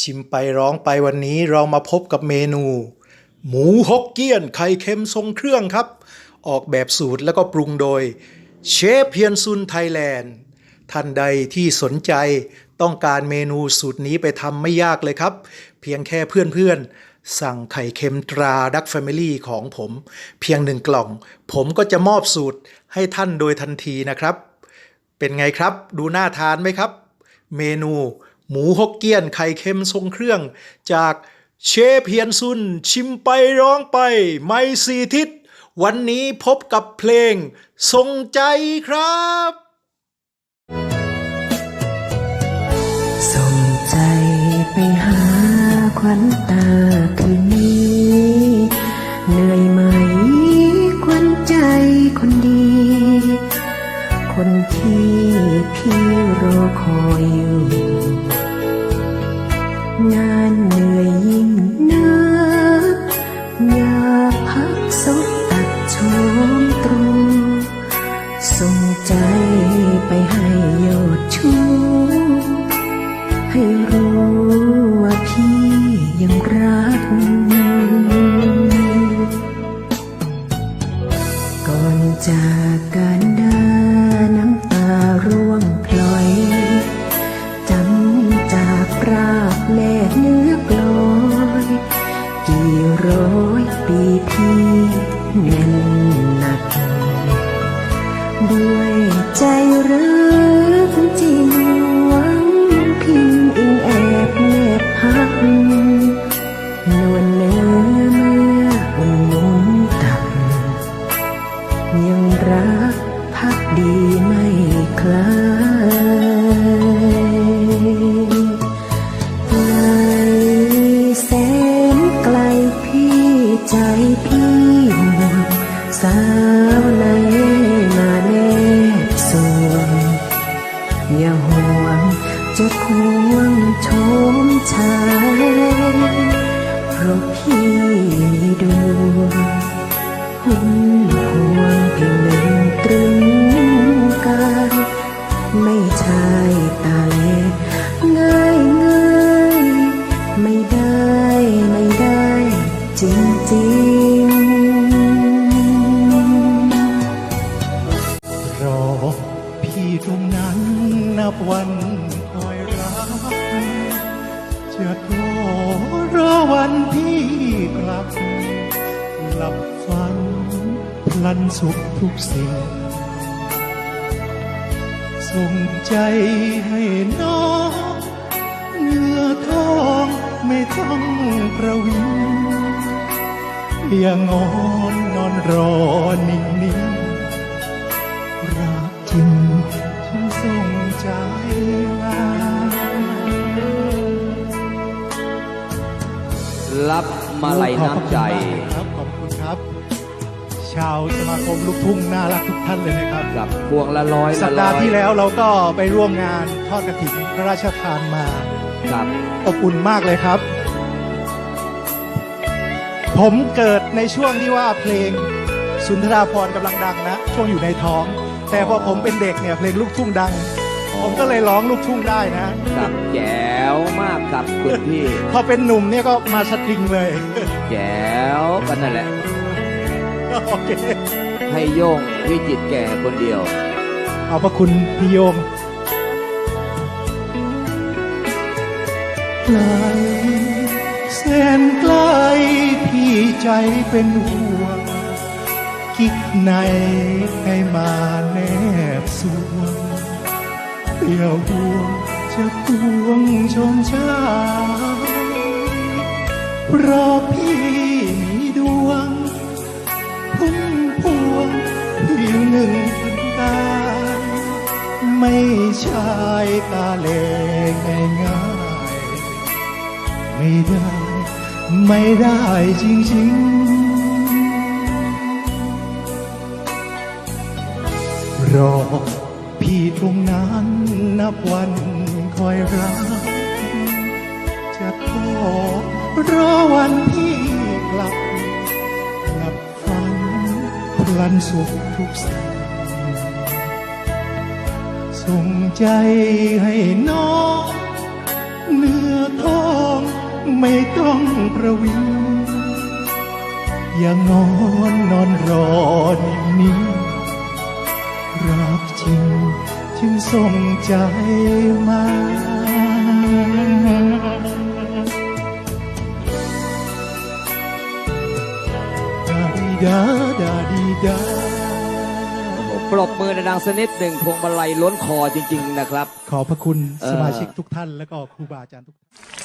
ชิมไปร้องไปวันนี้เรามาพบกับเมนู หมูฮกเกี้ยนไข่เค็มทรงเครื่องครับ ออกแบบสูตรแล้วก็ปรุงโดยเชฟเพียนซุนไทยแลนด์ท่านใดที่สนใจต้องการเมนูสูตรนี้ไปทำไม่ยากเลยครับ เพียงแค่เพื่อนๆ สั่งไข่เค็มตราดักแฟมิลี่ของผม เพียงหนึ่งกล่อง ผมก็จะมอบสูตรให้ท่านโดยทันทีนะครับ เป็นไงครับ ดูน่าทานไหมครับ เมนู หมูฮกเกี้ยนไข่เค็มทรงเครื่อง จากเชฟเฮียนซุน ชิมไปร้องไป ไม่สีทิศ วันนี้พบกับเพลง ทรงใจครับส่งใจไปหาควันตาคืนนี้ ที่พี่รอคอยอยู่งานเหนื่อยยิ่งนักอยากพักศพตัดชมตรูส่งใจไปให้ยอดชูให้รู้ว่าพี่ยังรักก่อนจากกัน ราบแม่เนื้อกลอยกี่ร้อยปีพี่แน่นหนักด้วยใจรัก จะควงชมชายเพราะพี่ดวงหุ่นพวงเพียงหนึ่งตรึงกายไม่ช่ตา วันพี่กลับ หลับฝันพลันสุขทุกสิ่ง ส่งใจให้น้องเนื้อทองไม่ต้องประวิงอย่างอนนอนรอนิ่งๆรักจริงฉันส่งใจ รับมาลัยน้ำใจขอบพระคุณมากครับขอบคุณครับ ชาวสมาคมลูกทุ่งน่ารักทุกท่านเลยนะครับกับพวงละร้อยสัปละดาร้ห์อยที่แล้วเราก็ไปร่วมงานทอดกระถิ่นพระราชทานมากับอบอุ่นมากเลยครับ ผมเกิดในช่วงที่ว่าเพลงสุนทราพรณ์กำลังดังนะ ช่วงอยู่ในท้อง แต่พอผมเป็นเด็กเนี่ยเพลงลูกทุ่งดัง ผมก็เลยร้องลูกทุ่งได้นะกับแจ๋วมากกับคุณพี่ พอเป็นหนุ่มเนี่ยก็มาสตริงเลย แจ๋วกันนั่นแหละ โอเคให้โย่งวิจิตรแก่คนเดียว ขอบพระคุณพี่โยมไกลแสนไกลพี่ใจเป็นห่วงคิดในให้มาแนบสวง เปี่ยวดวงจะพวงชมชาเพราะพี่มีดวง พุ่มพวงเพียงหนึ่งตาไม่ใช่ตาเลง่ายง่ายไม่ได้ ไม่ได้จริงๆรอ พี่ตรงนั้นนับวันคอยรัก จะขอรอวันพี่กลับหลับฝันพลันสุขทุกสิ่งส่งใจให้น้องเนื้อทองไม่ต้องประวิงอย่างนอนนอนรอนิ่ง รักจริง จึงส่งใจมา ดาดีดาดาดีดาผมปรบมือดังๆสักนิดหนึ่งพวงมาลัยล้นคอจริง ๆ นะครับ ขอบพระคุณเอ่อสมาชิกทุกท่าน และก็ครูบาอาจารย์ทุกท่าน